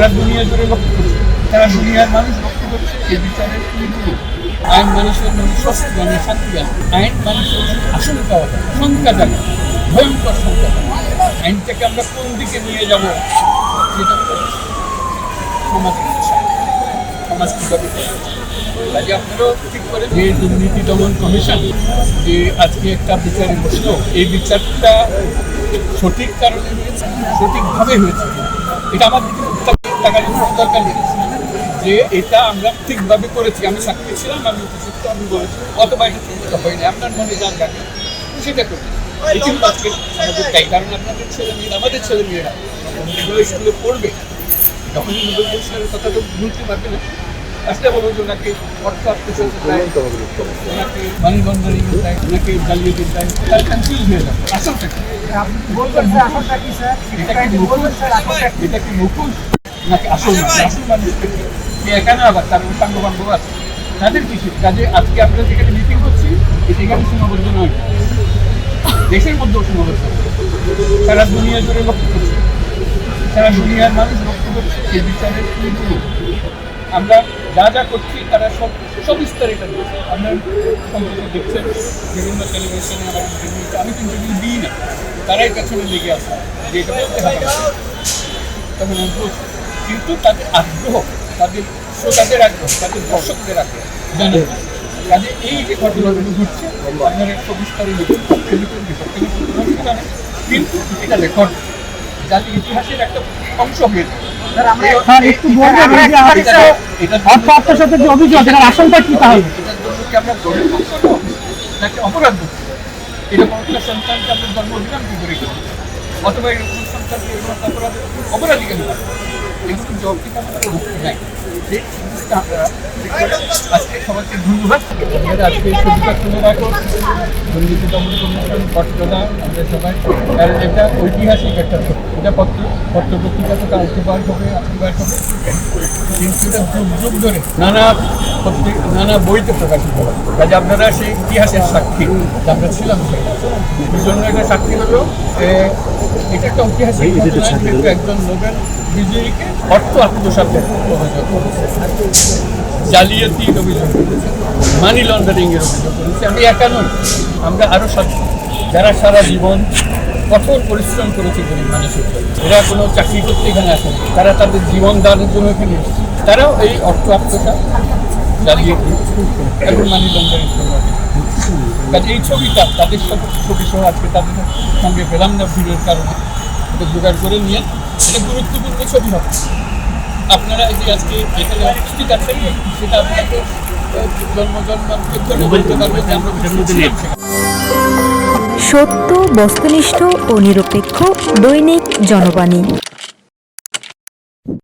সারা দুনিয়া জুড়ে লক্ষ্য করছে। সারা দুনিয়ার মানুষ লক্ষ্য করছে। এই বিচারের নীতিগুলো আইন মানুষের মনে স্বস্তি মানে শান্তি আনে আইন মানুষের আশঙ্কা শঙ্কা জাগে ভয়ঙ্কর শঙ্কা জাগে আইনটাকে আমরা কোন দিকে নিয়ে যাব? সেটা সমাজের সমাজ কীভাবে যে দুর্নীতি দমন কমিশন যে আজকে একটা বিচারে বসল, এই বিচারটা সঠিক কারণে হয়েছে, সঠিকভাবে হয়েছে। এটা আমার টাকার দরকার নেই। যে এটা আমরা ঠিকভাবে করেছি আমি সাক্ষী ছিলাম আমি উপযুক্ত আমি বলেছি। অথবা এটা ঠিক হয়নি আপনার মনে যা লাগে সেটা করি। এই কিন্তু আজকে আমাদের তাই কারণ আপনাদের ছেলে মেয়েরা আমাদের ছেলে মেয়েরা এগুলো স্কুলে পড়বে তখন নোবেল পুরস্কারের কথা তো ভুলতে পারবে না আসলে বলব যে ওনাকে অর্থ আত্মসাৎ দেয় ওনাকে মানি লন্ডারিং দেয় ওনাকে জালিয়াতি দেয় তার কনফিউজ হয়ে যাবে? আসলটা কি? বলবেন স্যার আসলটা কি স্যার? এটা কি মুখোশ এটা কি মুখোশ নাকি আসল আসল মানুষকে এখানে আবার? তার সাঙ্গ বান্ধব আছে। তাদের কিছু কাজে আজকে আমরা যেখানে মিটিং করছি এটা এখানে সীমাবদ্ধ নয়। দেশের মধ্যেও সীমাবদ্ধ। সারা দুনিয়া জুড়ে লক্ষ্য করছে। সারা দুনিয়ার মানুষ লক্ষ্য করছে। এই বিচারের নীতিগুলো আমরা যা যা করছি তারা সব সব বিস্তারিত দিচ্ছে আপনার সম্পর্কে দেখছেন বিভিন্ন টেলিভিশনে আমার ইন্টারভিউ আমি তো ইন্টারভিউ দিই না। তারাই পেছনে লেগে আসে যে এটা বলতে হবে। তখন আমি। কিন্তু তাদের আগ্রহ তাদের শ্রোতাদের আগ্রহ তাদের দর্শকদের আগ্রহ জানেন কাজে এই যে ঘটনাগুলো ঘটছে আপনার একটা কিন্তু এটা রেকর্ড জাতির ইতিহাসের একটা অংশ হয়ে অপরাধ এরকম একটা সন্তানকে আমরা জন্ম দিলাম কি করে অথবা এরকম সন্তানকে এরকম অপরাধ অপরাধী কেন আমাদের সবাই। কারণ এটা ঐতিহাসিক একটা এটা পত্র পত্র পত্রিকাতে কালকে বার হবে, আজকে হবে। কিন্তু এটা যুগ যুগ ধরে নানা পত্রিক, নানা বইতে প্রকাশিত হয়। কাজে আপনারা সেই ইতিহাসের সাক্ষী। আমরা ছিলাম সেটা। এই জন্য এটা সাক্ষী হলো এটা একটা ঐতিহাসিক একজন নোবেল বিজয়ীকে অর্থ আত্মসাতের অভিযোগ করেছে। জালিয়াতির অভিযোগ মানি লন্ডারিং এর অভিযোগ করেছে। আমি একা নই, আমরা আরও সব যারা সারা জীবন কঠোর পরিশ্রম করেছে গরিব মানুষের। এরা কোনো চাকরি করতে এখানে আসেন। তারা তাদের জীবন দানের জন্য এখানে তারাও এই অর্থ আত্মসাত, জালিয়াতি এবং মানি লন্ডারিং কাজে এই ছবিটা তাদের সাথে ছবি সহ আজকে তাদের সঙ্গে পেলাম না ভিড়ের কারণে। জোগাড় করে নিয়ে গুরুত্বপূর্ণ ছবি হবে। আপনারা এই যে আজকে এখানে উপস্থিত আছেন? সেটা আপনাকে আহ, জন্ম জন্মান্তর ধরে বলতে পারবেন যে আমরা। সত্য বস্তুনিষ্ঠ ও নিরপেক্ষ দৈনিক জনবাণী।